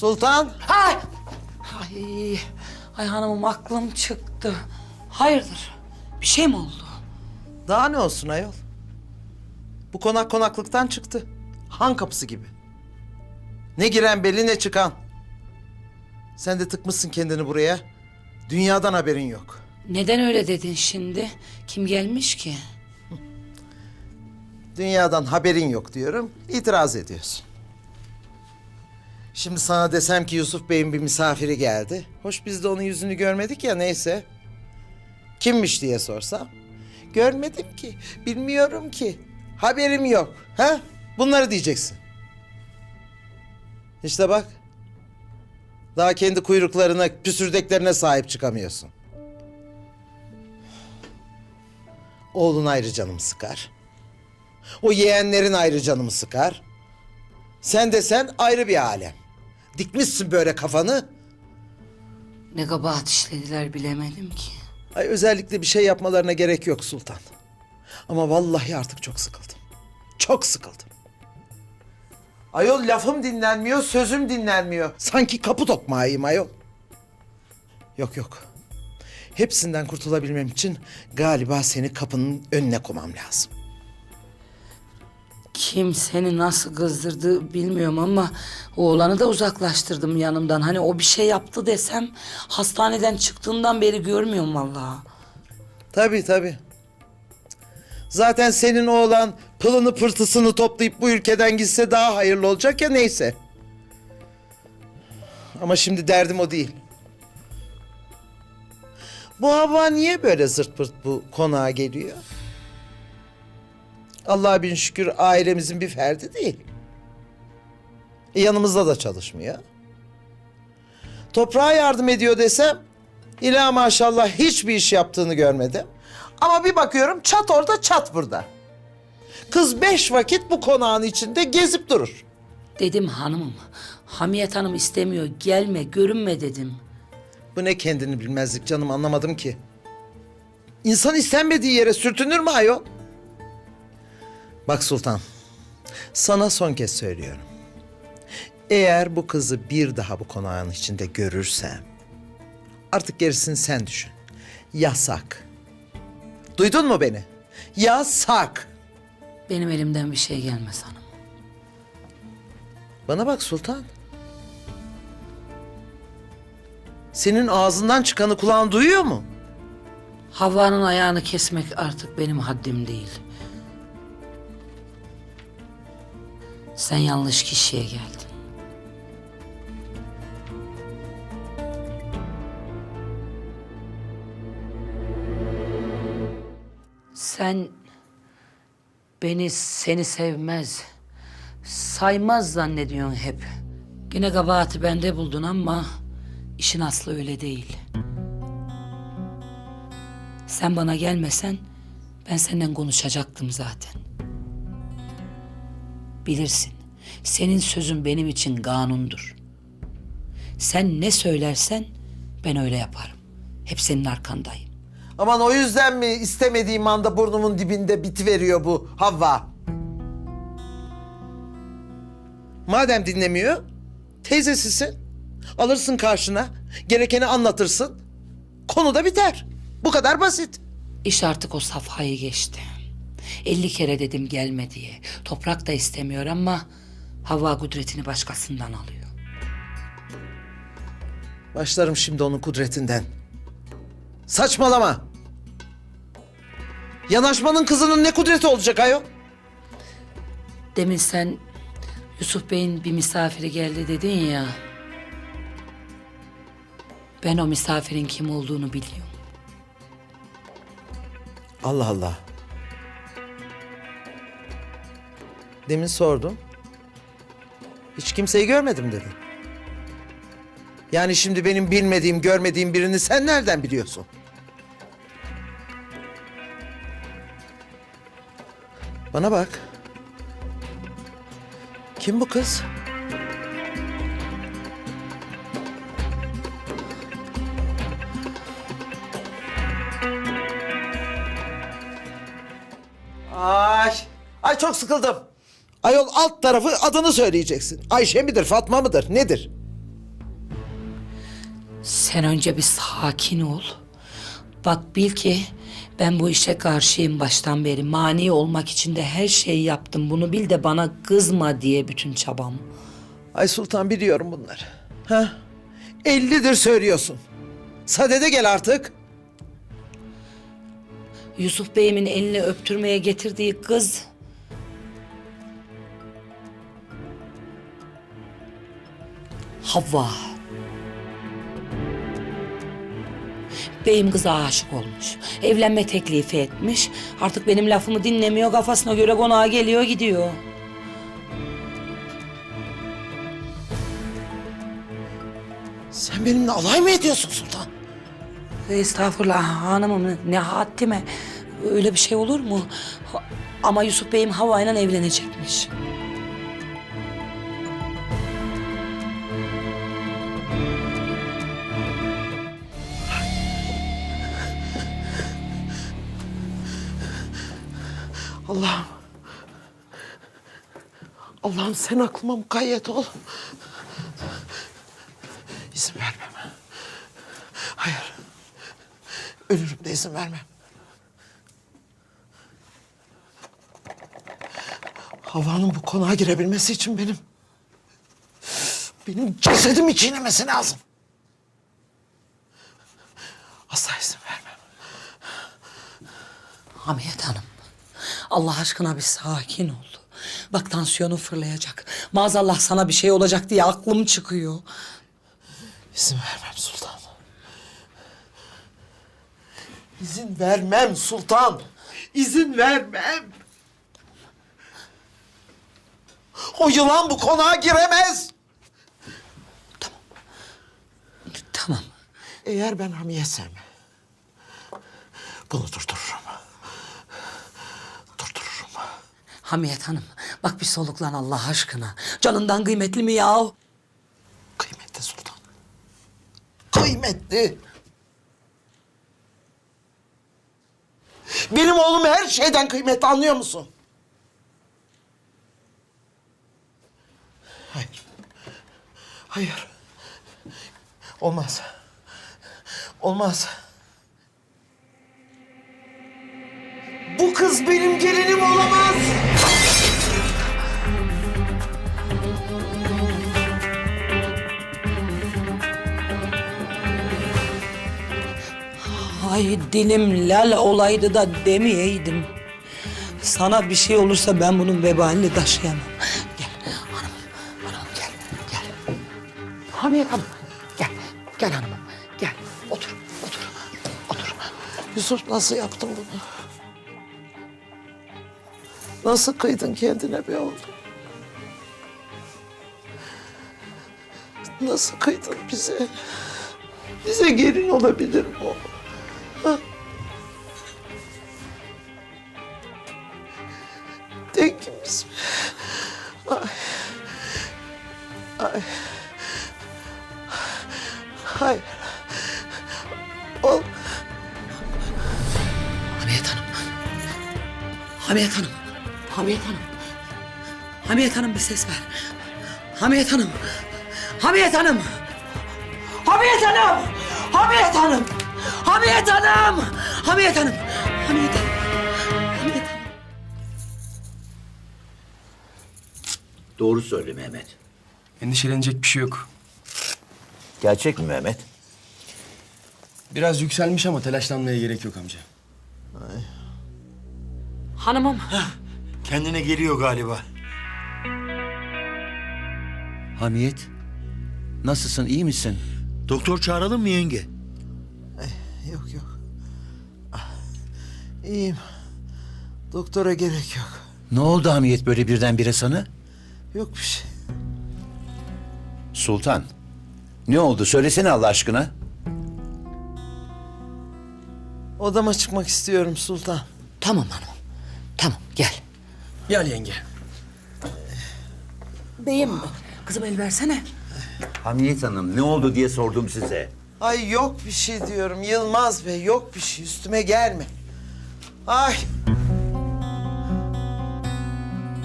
Sultan. Ay! Ay, ay hanımım aklım çıktı. Hayırdır? Bir şey mi oldu? Daha ne olsun ayol? Bu konak konaklıktan çıktı. Han kapısı gibi. Ne giren belli ne çıkan. Sen de tıkmışsın kendini buraya. Dünyadan haberin yok. Neden öyle dedin şimdi? Kim gelmiş ki? Dünyadan haberin yok diyorum. İtiraz ediyorsun. Şimdi sana desem ki Yusuf Bey'in bir misafiri geldi. Hoş biz de onun yüzünü görmedik ya neyse. Kimmiş diye sorsam. Görmedim ki, bilmiyorum ki. Haberim yok. Ha? Bunları diyeceksin. İşte bak. Daha kendi kuyruklarına, püsürdeklerine sahip çıkamıyorsun. Oğlun ayrı canımı sıkar. O yeğenlerin ayrı canımı sıkar. Sen de sen ayrı bir alem. Dikmişsin böyle kafanı. Ne kabahat işlediler bilemedim ki. Ay özellikle bir şey yapmalarına gerek yok Sultan. Ama vallahi artık çok sıkıldım. Çok sıkıldım. Ayol lafım dinlenmiyor, sözüm dinlenmiyor. Sanki kapı tokmağıyım ayol. Yok yok. Hepsinden kurtulabilmem için galiba seni kapının önüne koymam lazım. Kim seni nasıl kızdırdı bilmiyorum ama oğlanı da uzaklaştırdım yanımdan. Hani o bir şey yaptı desem hastaneden çıktığından beri görmüyorum vallahi. Tabii tabii. Zaten senin oğlan pılını pırtısını toplayıp bu ülkeden gitse daha hayırlı olacak ya neyse. Ama şimdi derdim o değil. Bu hava niye böyle zırt pırt bu konağa geliyor? Allah'a bin şükür ailemizin bir ferdi değil. E, yanımızda da çalışmıyor. Toprağa yardım ediyor desem İla maşallah hiçbir iş yaptığını görmedim. Ama bir bakıyorum çat orada çat burada. Kız beş vakit bu konağın içinde gezip durur. Dedim hanımım. Hamiyet Hanım istemiyor. Gelme, görünme dedim. Bu ne kendini bilmezlik canım anlamadım ki. İnsan istenmediği yere sürtünür mü ayol? Bak Sultan, sana son kez söylüyorum. Eğer bu kızı bir daha bu konağın içinde görürsem... ...artık gerisini sen düşün. Yasak. Duydun mu beni? Yasak. Benim elimden bir şey gelmez hanım. Bana bak Sultan. Senin ağzından çıkanı kulağın duyuyor mu? Havva'nın ayağını kesmek artık benim haddim değil. Sen yanlış kişiye geldin. Sen beni seni sevmez, saymaz zannediyorsun hep. Yine kabahati bende buldun ama işin aslı öyle değil. Sen bana gelmesen ben senden konuşacaktım zaten. Bilirsin. Senin sözün benim için kanundur. Sen ne söylersen ben öyle yaparım. Hep senin arkandayım. Aman o yüzden mi istemediğim anda burnumun dibinde bitiveriyor bu Havva? Madem dinlemiyor, teyzesisin. Alırsın karşına, gerekeni anlatırsın. Konu da biter. Bu kadar basit. İş artık o safhayı geçti. Elli kere dedim gelme diye. Toprak da istemiyor ama hava kudretini başkasından alıyor. Başlarım şimdi onun kudretinden. Saçmalama. Yanaşmanın kızının ne kudreti olacak ayol? Demin sen Yusuf Bey'in bir misafiri geldi dedin ya. Ben o misafirin kim olduğunu biliyorum. Allah Allah. Demin sordum. Hiç kimseyi görmedim dedin. Yani şimdi benim bilmediğim, görmediğim birini sen nereden biliyorsun? Bana bak. Kim bu kız? Ay, ay çok sıkıldım. Ayol alt tarafı adını söyleyeceksin. Ayşe midir, Fatma mıdır, nedir? Sen önce bir sakin ol. Bak bil ki ben bu işe karşıyım baştan beri. Mani olmak için de her şeyi yaptım. Bunu bil de bana kızma diye bütün çabam. Ay Sultan biliyorum bunları. Ha? Ellidir söylüyorsun. Sadede gel artık. Yusuf Bey'imin elini öptürmeye getirdiği kız... Havva. Beyim kıza aşık olmuş. Evlenme teklifi etmiş. Artık benim lafımı dinlemiyor. Kafasına göre konağa geliyor gidiyor. Sen benimle alay mı ediyorsun Sultan? Estağfurullah hanımım ne haddime. Öyle bir şey olur mu? Ama Yusuf Bey'im Havva'yla evlenecekmiş. Allah'ım. Allah'ım sen aklıma mukayyet ol. İzin vermem. Hayır. Ölürüm de izin vermem. Havanın bu konağa girebilmesi için benim... ...benim cesedimi çiğnemesi lazım. Asla izin vermem. Hamiyet Allah aşkına bir sakin ol. Bak tansiyonu fırlayacak. Maazallah sana bir şey olacak diye aklım çıkıyor. İzin vermem sultan. İzin vermem sultan. İzin vermem. O yılan bu konağa giremez. Tamam. Eğer ben hamiyetsem bunu durdururum. Hamiyet Hanım, bak bir soluklan Allah aşkına. Canından kıymetli mi yahu? Kıymetli sultan. Kıymetli. Benim oğlum her şeyden kıymetli anlıyor musun? Hayır. Hayır. Olmaz. Olmaz. Bu kız benim gelinim olamaz. Ay dilim lal olaydı da demeyeydim. Sana bir şey olursa ben bunun vebalini taşıyamam. Gel hanım, hanım gel, gel. Hamiyet Hanım, gel, gel hanımım, gel. Otur, otur, otur. Yusuf nasıl yaptın bunu? Nasıl kıydın kendine be oğlum? Nasıl kıydın bize? Bize gelin olabilir mi oğlum? Dengimiz mi? Ay. Ay. Hayır. Ol. Hamiyet Hanım. Hamiyet Hanım. Hamiyet Hanım. Hamiyet Hanım bir ses ver. Hamiyet Hanım. Hamiyet Hanım. Hamiyet Hanım. Hamiyet Hanım. Hamiyet Hanım. Hamiyet Hanım. Hamiyet Hanım. Hamiyet Doğru söyle Mehmet. Endişelenecek bir şey yok. Gerçek mi Mehmet? Biraz yükselmiş ama telaşlanmaya gerek yok amca. Hanımım. Kendine geliyor galiba. Hamiyet, nasılsın, iyi misin? Doktor çağıralım mı yenge? Yok yok. Ah, İyiyim. Doktora gerek yok. Ne oldu Hamiyet böyle birdenbire sana? Yok bir şey. Sultan, ne oldu? Söylesene Allah aşkına. Odama çıkmak istiyorum Sultan. Tamam hanımım. Tamam gel. Gel yenge. Beyim. Kızım el versene. Hamiyet Hanım, ne oldu diye sordum size. Ay yok bir şey diyorum Yılmaz Bey. Yok bir şey üstüme gelme. Ay